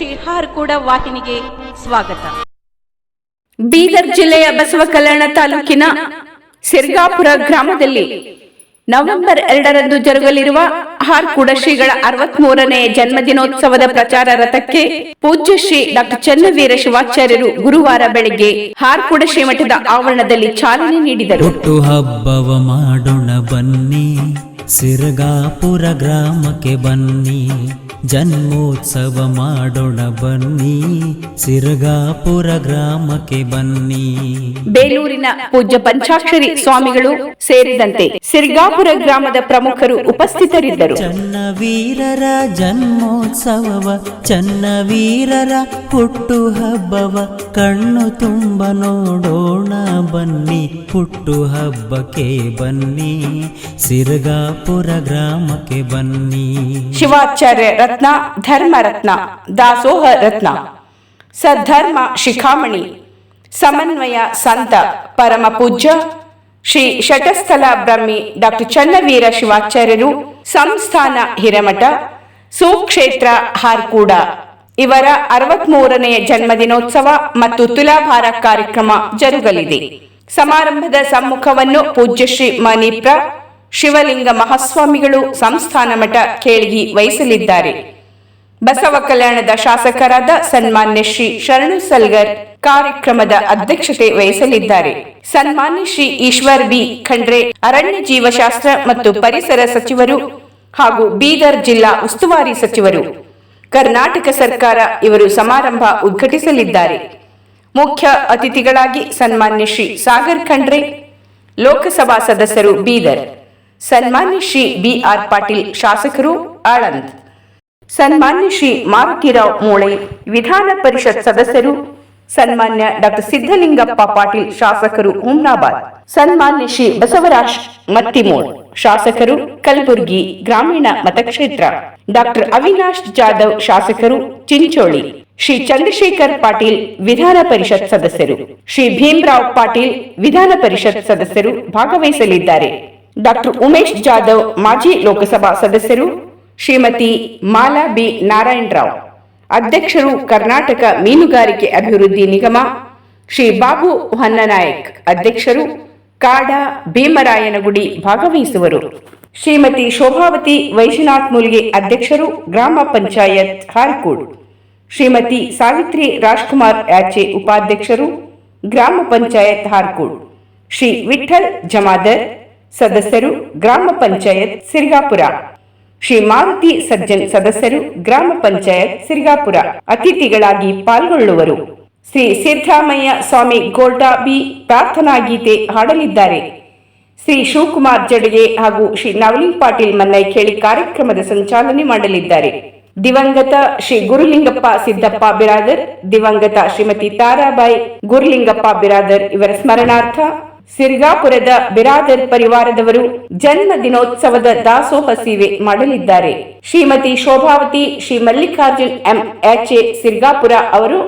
ಶ್ರೀ ಕೂಡ ವಾಹಿನಿಗೆ ಸ್ವಾಗತ. ಬೀದರ್ ಜಿಲ್ಲೆಯ ಬಸವ ಕಲ್ಯಾಣ ತಾಲೂಕಿನ ಸಿರ್ಗಾಪುರ ಗ್ರಾಮದಲ್ಲಿ ನವೆಂಬರ್ ಎರಡರಂದು ಜರುಗಲಿರುವ ಹಾರ್ಕೂಡ ಶ್ರೀಗಳ ಅರವತ್ಮೂರನೇ ಜನ್ಮದಿನೋತ್ಸವದ ಪ್ರಚಾರ ರಥಕ್ಕೆ ಪೂಜ್ಯ ಶ್ರೀ ಡಾಕ್ಟರ್ ಚನ್ನವೀರ ಶಿವಾಚಾರ್ಯರು ಗುರುವಾರ ಬೆಳಗ್ಗೆ ಶ್ರೀ ಶ್ರೀಮಠದ ಆವರಣದಲ್ಲಿ ಚಾಲನೆ ನೀಡಿದರು. ಹುಟ್ಟು ಹಬ್ಬವ ಮಾಡೋಣ ಬನ್ನಿ. ಸಿರಗಾಪುರ ಗ್ರಾಮಕ್ಕೆ ಬನ್ನಿ ಜನ್ಮೋತ್ಸವ ಮಾಡೋಣ ಬನ್ನಿ ಸಿರಗಾಪುರ ಗ್ರಾಮಕ್ಕೆ ಬನ್ನಿ. ಬೇಲೂರಿನ ಪೂಜ್ಯ ಪಂಚಾಕ್ಷರಿ ಸ್ವಾಮಿಗಳು ಸೇರಿದಂತೆ ಸಿರ್ಗಾಪುರ ಗ್ರಾಮದ ಪ್ರಮುಖರು ಉಪಸ್ಥಿತರಿದ್ದರು. ಚನ್ನವೀರರ ಜನ್ಮೋತ್ಸವವ ಚನ್ನವೀರರ ಹುಟ್ಟು ಹಬ್ಬವ ಕಣ್ಣು ತುಂಬ ನೋಡೋಣ ಬನ್ನಿ ಹುಟ್ಟು ಹಬ್ಬಕ್ಕೆ ಬನ್ನಿ. ಸಿರಗಾಪುರ ಗ್ರಾಮಕ್ಕೆ ಬನ್ನಿ. ಶಿವಾಚಾರ್ಯ ರತ್ನ, ಧರ್ಮ ರತ್ನ, ದಾಸೋಹ ರತ್ನ. ಸದ್ಧರ್ಮ ಶಿಖಾಮಣಿ, ಸಮನ್ವಯ ಸಂತ ಪರಮ ಪೂಜ್ಯ, ಶ್ರೀ ಷಟಸ್ಥಲ ಬ್ರಹ್ಮಿ ಡಾಕ್ಟರ್ ಚನ್ನವೀರ ಶಿವಾಚಾರ್ಯರು, ಸಂಸ್ಥಾನ ಹಿರೇಮಠ, ಸುಕ್ಷೇತ್ರ ಹಾರ್ಕೂಡ. ಇವರ ಅರವತ್ಮೂರನೆಯ ಜನ್ಮದಿನೋತ್ಸವ ಮತ್ತು ತುಲಾಭಾರ ಕಾರ್ಯಕ್ರಮ ಜರುಗಲಿದೆ. ಸಮಾರಂಭದ ಸಮ್ಮುಖವನ್ನು ಪೂಜ್ಯ ಶ್ರೀ ಮಣಿಪ್ರ ಶಿವಲಿಂಗ ಮಹಾಸ್ವಾಮಿಗಳು ಸಂಸ್ಥಾನ ಮಠ ಕೇಳಿಗಿ ವಹಿಸಲಿದ್ದಾರೆ. ಬಸವ ಕಲ್ಯಾಣದ ಶಾಸಕರಾದ ಸನ್ಮಾನ್ಯ ಶ್ರೀ ಶರಣು ಸಲ್ಗರ್ ಕಾರ್ಯಕ್ರಮದ ಅಧ್ಯಕ್ಷತೆ ವಹಿಸಲಿದ್ದಾರೆ. ಸನ್ಮಾನ್ಯ ಶ್ರೀ ಈಶ್ವರ್ ಬಿ. ಖಂಡ್ರೆ ಅರಣ್ಯ ಜೀವಶಾಸ್ತ್ರ ಮತ್ತು ಪರಿಸರ ಸಚಿವರು ಹಾಗೂ ಬೀದರ್ ಜಿಲ್ಲಾ ಉಸ್ತುವಾರಿ ಸಚಿವರು. ಕರ್ನಾಟಕ ಸರ್ಕಾರ ಇವರು ಸಮಾರಂಭ ಉದ್ಘಾಟಿಸಲಿದ್ದಾರೆ. ಮುಖ್ಯ ಅತಿಥಿಗಳಾಗಿ ಸನ್ಮಾನ್ಯ ಶ್ರೀ ಸಾಗರ್ ಖಂಡ್ರೆ, ಲೋಕಸಭಾ ಸದಸ್ಯರು ಬೀದರ್. ಸನ್ಮಾನ್ಯ ಶ್ರೀ ಬಿ ಆರ್ ಪಾಟೀಲ್ ಶಾಸಕರು ಆಳಂದ್. ಸನ್ಮಾನ್ಯ ಶ್ರೀ ಮಾರುತಿರಾವ್ ಮೂಳೆ, ವಿಧಾನ ಪರಿಷತ್ ಸದಸ್ಯರು, ಸನ್ಮಾನ್ಯ ಡಾಕ್ಟರ್ ಸಿದ್ದಲಿಂಗಪ್ಪ ಪಾಟೀಲ್ ಶಾಸಕರು ಹುಮ್ನಾಬಾದ್ ಸನ್ಮಾನ್ಯ ಶ್ರೀ ಬಸವರಾಜ್ ಮತ್ತಿಮೋಳ್ ಶಾಸಕರು ಕಲಬುರಗಿ ಗ್ರಾಮೀಣ ಮತಕ್ಷೇತ್ರ. ಡಾಕ್ಟರ್ ಅವಿನಾಶ್ ಜಾಧವ್ ಶಾಸಕರು ಚಿಂಚೋಳಿ. ಶ್ರೀ ಚಂದ್ರಶೇಖರ್ ಪಾಟೀಲ್ ವಿಧಾನ ಪರಿಷತ್ ಸದಸ್ಯರು. ಶ್ರೀ ಭೀಮರಾವ್ ಪಾಟೀಲ್ ವಿಧಾನ ಪರಿಷತ್ ಸದಸ್ಯರು ಭಾಗವಹಿಸಲಿದ್ದಾರೆ. ಡಾಕ್ಟರ್ ಉಮೇಶ್ ಜಾಧವ್, ಮಾಜಿ ಲೋಕಸಭಾ ಸದಸ್ಯರು ಶ್ರೀಮತಿ ಮಾಲಾ ಬಿ. ನಾರಾಯಣರಾವ್ ಅಧ್ಯಕ್ಷರು ಕರ್ನಾಟಕ ಮೀನುಗಾರಿಕೆ ಅಭಿವೃದ್ಧಿ ನಿಗಮ, ಶ್ರೀ ಬಾಬು ಹೊನ್ನನಾಯಕ್, ಅಧ್ಯಕ್ಷರು ಕಾಡ ಭೀಮರಾಯನಗುಡಿ ಭಾಗವಹಿಸುವರು. ಶ್ರೀಮತಿ ಶೋಭಾವತಿ ವೈಶ್ವನಾಥ್ ಮುಲ್ಗೆ ಅಧ್ಯಕ್ಷರು ಗ್ರಾಮ ಪಂಚಾಯತ್ ಹಾರ್ಕೂಡ್. ಶ್ರೀಮತಿ ಸಾವಿತ್ರಿ ರಾಜ್ಕುಮಾರ್ ಯಾಚೆ ಉಪಾಧ್ಯಕ್ಷರು ಗ್ರಾಮ ಪಂಚಾಯತ್ ಹಾರ್ಕೂಡ್. ಶ್ರೀ ವಿಠಲ್ ಜಮಾದರ್ ಸದಸ್ಯರು ಗ್ರಾಮ ಪಂಚಾಯತ್ ಸಿರಿಗಾಪುರ. ಶ್ರೀ ಮಾರುತಿ ಸಜ್ಜನ್ ಸದಸ್ಯರು ಗ್ರಾಮ ಪಂಚಾಯತ್ ಸಿರಿಗಾಪುರ. ಅತಿಥಿಗಳಾಗಿ ಪಾಲ್ಗೊಳ್ಳುವರು. ಶ್ರೀ ಸಿದ್ದರಾಮಯ್ಯ ಸ್ವಾಮಿ ಗೋಲ್ಡಾ ಬಿ ಪ್ರಾರ್ಥನಾ ಗೀತೆ ಹಾಡಲಿದ್ದಾರೆ. ಶ್ರೀ ಶಿವಕುಮಾರ್ ಜಡಗೆ ಹಾಗೂ ಶ್ರೀ ನವಲಿನ್ ಪಾಟೀಲ್ ಮನ್ನೈ ಕೇಳಿ ಕಾರ್ಯಕ್ರಮದ ಸಂಚಾಲನೆ ಮಾಡಲಿದ್ದಾರೆ. ದಿವಂಗತ ಶ್ರೀ ಗುರುಲಿಂಗಪ್ಪ ಸಿದ್ದಪ್ಪ ಬಿರಾದರ್, ದಿವಂಗತ ಶ್ರೀಮತಿ ತಾರಾಬಾಯಿ, ಗುರುಲಿಂಗಪ್ಪ ಬಿರಾದರ್ ಇವರ ಸ್ಮರಣಾರ್ಥ ಸಿರ್ಗಾಪುರದ ಬಿರಾದರ್ ಪರಿವಾರದವರು ಜನ್ಮ ದಿನೋತ್ಸವದ ದಾಸೋಹ ಸೇವೆ ಮಾಡಲಿದ್ದಾರೆ. Shrimati Shobhavati, Shri Mallikarjun M, H A Sirgapura ಅವರು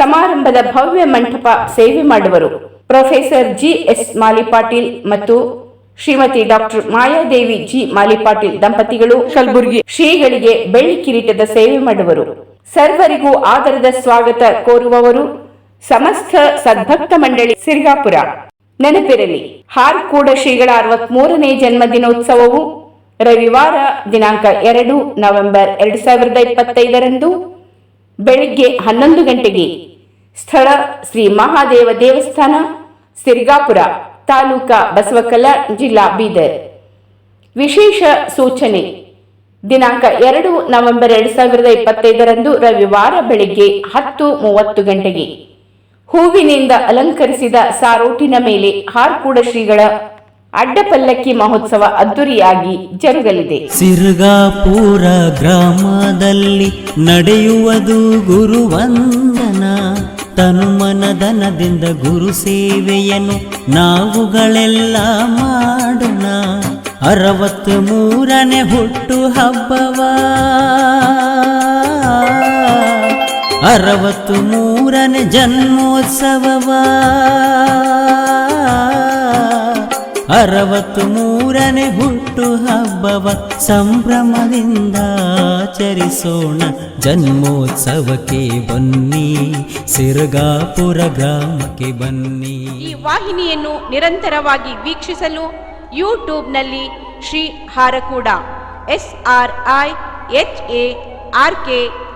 ಸಮಾರಂಭದ ಭವ್ಯ ಮಂಟಪ ಸೇವೆ ಮಾಡುವರು. ಪ್ರೊಫೆಸರ್ ಜಿ ಎಸ್ ಮಾಲಿಪಾಟೀಲ್ ಮತ್ತು ಶ್ರೀಮತಿ ಡಾಕ್ಟರ್ ಮಾಯಾದೇವಿ ಜಿ ಮಾಲಿಪಾಟೀಲ್ ದಂಪತಿಗಳು ಕಲಬುರಗಿ ಶ್ರೀಗಳಿಗೆ ಬೆಳ್ಳಿ ಕಿರೀಟದ ಸೇವೆ ಮಾಡುವರು. ಸರ್ವರಿಗೂ ಆದರದ ಸ್ವಾಗತ ಕೋರುವವರು ಸಮಸ್ತ ಸದ್ಭಕ್ತ ಮಂಡಳಿ ಸಿರ್ಗಾಪುರ. ನೆನಪಿರಲಿ, ಹಾರ್ಕೂಡ ಶ್ರೀಗಳ ಅರವತ್ಮೂರನೇ ಜನ್ಮದಿನೋತ್ಸವವು ರವಿವಾರ ದಿನಾಂಕ ಎರಡು ನವೆಂಬರ್ ಎರಡು ಸಾವಿರದ ಇಪ್ಪತ್ತೈದರಂದು ಬೆಳಿಗ್ಗೆ ಹನ್ನೊಂದು ಗಂಟೆಗೆ ಸ್ಥಳ ಶ್ರೀ ಮಹಾದೇವ ದೇವಸ್ಥಾನ, ಸಿರಿಗಾಪುರ, ತಾಲೂಕಾ ಬಸವಕಲಾ, ಜಿಲ್ಲಾ ಬೀದರ್. ವಿಶೇಷ ಸೂಚನೆ, ದಿನಾಂಕ ಎರಡು ನವೆಂಬರ್ ಎರಡು ಸಾವಿರದ ಇಪ್ಪತ್ತೈದರಂದು ರವಿವಾರ ಬೆಳಿಗ್ಗೆ ಹತ್ತು ಮೂವತ್ತು ಗಂಟೆಗೆ ಹೂವಿನಿಂದ ಅಲಂಕರಿಸಿದ ಸಾರೋಟಿನ ಮೇಲೆ ಹಾರ್ಕೂಡ ಶ್ರೀಗಳ ಅಡ್ಡಪಲ್ಲಕ್ಕಿ ಮಹೋತ್ಸವ ಅದ್ದೂರಿಯಾಗಿ ಜರುಗಲಿದೆ. ಸಿರ್ಗಾಪುರ ಗ್ರಾಮದಲ್ಲಿ ನಡೆಯುವುದು ಗುರುವಂದನ. ತನುಮನದನದಿಂದ ಗುರು ಸೇವೆಯನ್ನು ನಾವುಗಳೆಲ್ಲ ಮಾಡೋಣ. ಅರವತ್ತು ಮೂರನೇ ಹುಟ್ಟು ಹಬ್ಬವ. ಅರವತ್ತು ಮೂರನೇ ಜನ್ಮೋತ್ಸವವ? ಅರವತ್ತು ಮೂರನೇ ಹುಟ್ಟು ಹುಟ್ಟು ಹಬ್ಬವ ಸಂಭ್ರಮದಿಂದ ಆಚರಿಸೋಣ. ಜನ್ಮೋತ್ಸವಕ್ಕೆ ಬನ್ನಿ, ಸಿರಗಾಪುರ ಗ್ರಾಮಕ್ಕೆ ಬನ್ನಿ. ಈ ವಾಹಿನಿಯನ್ನು ನಿರಂತರವಾಗಿ ವೀಕ್ಷಿಸಲು ಯೂಟ್ಯೂಬ್ನಲ್ಲಿ Shri Harakuda, S R I H A R K